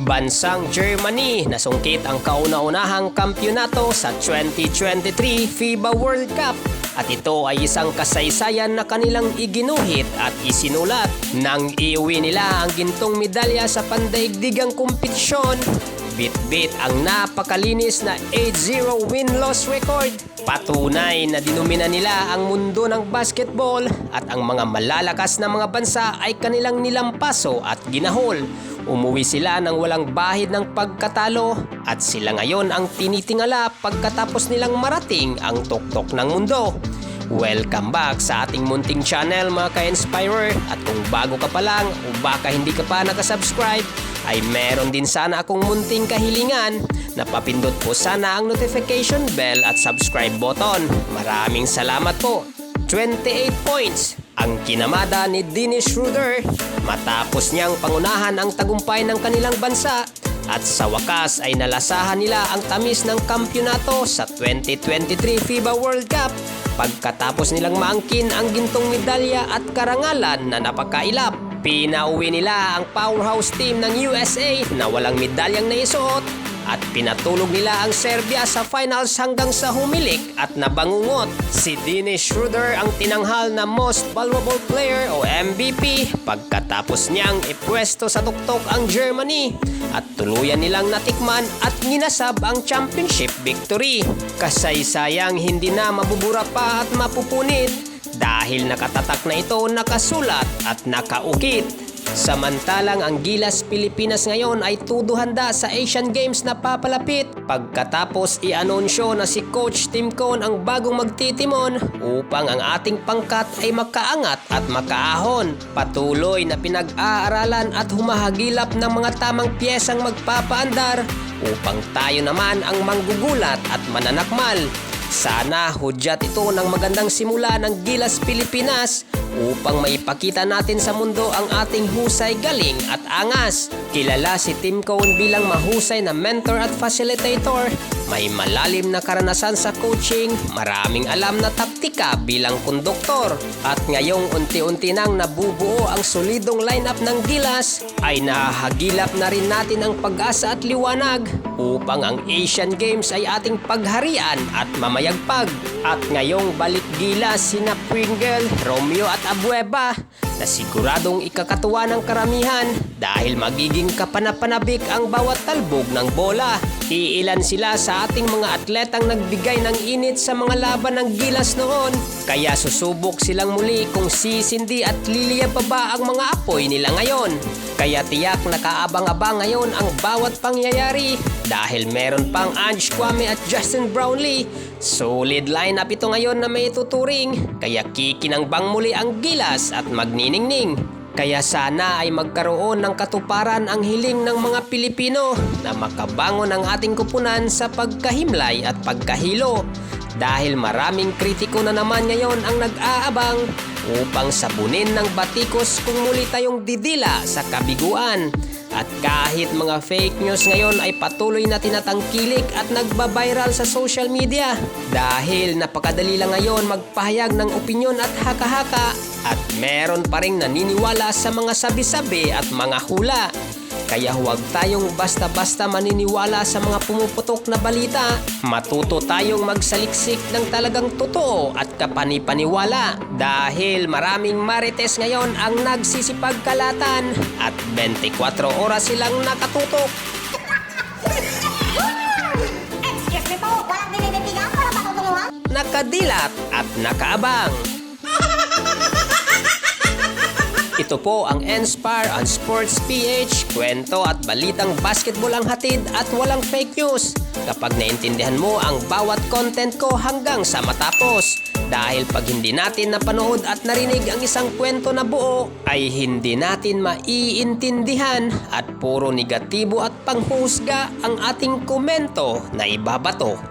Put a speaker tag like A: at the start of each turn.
A: Bansang Germany nasungkit ang kauna-unahang kampyonato sa 2023 FIBA World Cup at ito ay isang kasaysayan na kanilang iginuhit at isinulat nang iuwi nila ang gintong medalya sa pandaigdigang kompetisyon Bit-bit ang napakalinis na 8-0 win-loss record. Patunay na dinumina nila ang mundo ng basketball at ang mga malalakas na mga bansa ay kanilang nilampaso at ginahol. Umuwi sila ng walang bahid ng pagkatalo at sila ngayon ang tinitingala pagkatapos nilang marating ang tuktok ng mundo. Welcome back sa ating munting channel mga ka-inspirer at kung bago ka pa lang o baka hindi ka pa nakasubscribe ay meron din sana akong munting kahilingan na papindot po sana ang notification bell at subscribe button. Maraming salamat po. 28 points ang kinamada ni Dennis Schroeder matapos niyang pangunahan ang tagumpay ng kanilang bansa at sa wakas ay nalasahan nila ang tamis ng kampyonato sa 2023 FIBA World Cup pagkatapos nilang maangkin ang gintong medalya at karangalan na napakailap. Pinauwi nila ang powerhouse team ng USA na walang medalyang naisuot at pinatulog nila ang Serbia sa finals hanggang sa humilik at nabangungot. Si Dennis Schroeder ang tinanghal na Most Valuable Player o MVP pagkatapos niyang ipwesto sa tuktok ang Germany at tuluyan nilang natikman at ninasab ang championship victory. Kasaysayang hindi na mabubura pa at mapupunit dahil nakatatak na ito nakasulat at nakaukit. Samantalang ang Gilas Pilipinas ngayon ay tuduhanda sa Asian Games na papalapit pagkatapos i-anunsyo na si Coach Tim Cone ang bagong magtitimon upang ang ating pangkat ay makaangat at makaahon. Patuloy na pinag-aaralan at humahagilap ng mga tamang piyesang magpapaandar upang tayo naman ang manggugulat at mananakmal. Sana hudyat ito ng magandang simula ng Gilas Pilipinas upang maipakita natin sa mundo ang ating husay galing at angas. Kilala si Tim Cone bilang mahusay na mentor at facilitator. May malalim na karanasan sa coaching, maraming alam na taktika bilang konduktor. At ngayong unti-unti nang nabubuo ang solidong lineup ng Gilas, ay nahahagilap na rin natin ang pag-asa at liwanag upang ang Asian Games ay ating pagharian at mamayagpag. At ngayong balik Gilas sina Pringle, Romeo at Abueva na siguradong ikakatuwa ng karamihan dahil magiging kapanapanabik ang bawat talbog ng bola. Iilan sila sa ating mga atletang nagbigay ng init sa mga laban ng gilas noon. Kaya susubok silang muli kung sisindi at liliya pa ba ang mga apoy nila ngayon. Kaya tiyak nakaabang-abang ngayon ang bawat pangyayari dahil meron pang Ange Kwame at Justin Brownlee. Solid lineup ito ngayon na may tuturing kaya kikinangbang muli ang gilas at magniningning. Kaya sana ay magkaroon ng katuparan ang hiling ng mga Pilipino na makabangon ang ating kupunan sa pagkahimlay at pagkahilo. Dahil maraming kritiko na naman ngayon ang nag-aabang upang sabunin ng batikos kung muli tayong didila sa kabiguan. At kahit mga fake news ngayon ay patuloy na tinatangkilik at nagbabiral sa social media dahil napakadali lang ngayon magpahayag ng opinyon at haka-haka at meron pa rin naniniwala sa mga sabi-sabi at mga hula. Kaya huwag tayong basta-basta maniniwala sa mga pumuputok na balita. Matuto tayong magsaliksik ng talagang totoo at kapanipaniwala dahil maraming marites ngayon ang nagsisipagkalatan at 24 oras silang nakatutok. Nakadilat at nakaabang. Ito po ang Inspire on Sports PH, kwento at balitang basketball ang hatid at walang fake news. Kapag naintindihan mo ang bawat content ko hanggang sa matapos. Dahil pag hindi natin napanood at narinig ang isang kwento na buo, ay hindi natin maiintindihan at puro negatibo at panghusga ang ating komento na ibabato.